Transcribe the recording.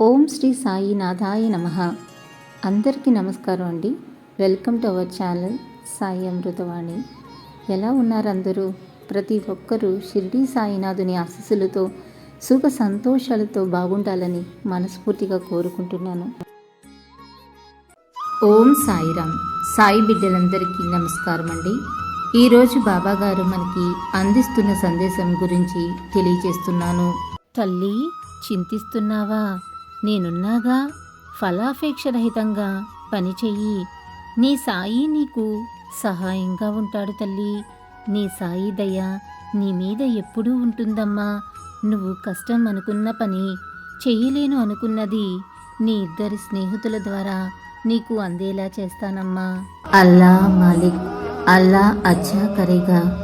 ఓం శ్రీ సాయినాథాయ నమ. అందరికీ నమస్కారం అండి. Welcome to our channel Sai Amrutavani. ఎలా ఉన్నారు అందరూ? ప్రతి ఒక్కరూ షిర్డీ సాయినాథుని ఆశీస్సులతో సుఖ సంతోషాలతో బాగుండాలని మనస్ఫూర్తిగా కోరుకుంటున్నాను. ఓం సాయిరామ్. సాయి బిడ్డలందరికీ నమస్కారం అండి. ఈరోజు బాబాగారు మనకి అందిస్తున్న సందేశం గురించి తెలియజేస్తున్నాను. తల్లి చింతిస్తున్నావా? నేనున్నాగా ఫలాపేక్ష రహితంగా నీ సాయి నీకు సహాయంగా ఉంటాడు తల్లి. నీ సాయి దయ నీ మీద ఎప్పుడూ ఉంటుందమ్మా. నువ్వు కష్టం అనుకున్న పని చేయలేను అనుకున్నది నీ ఇద్దరి స్నేహితుల ద్వారా నీకు అందేలా చేస్తానమ్మా. అల్లా మాలిక్ అల్లా అచ్చా కరేగా.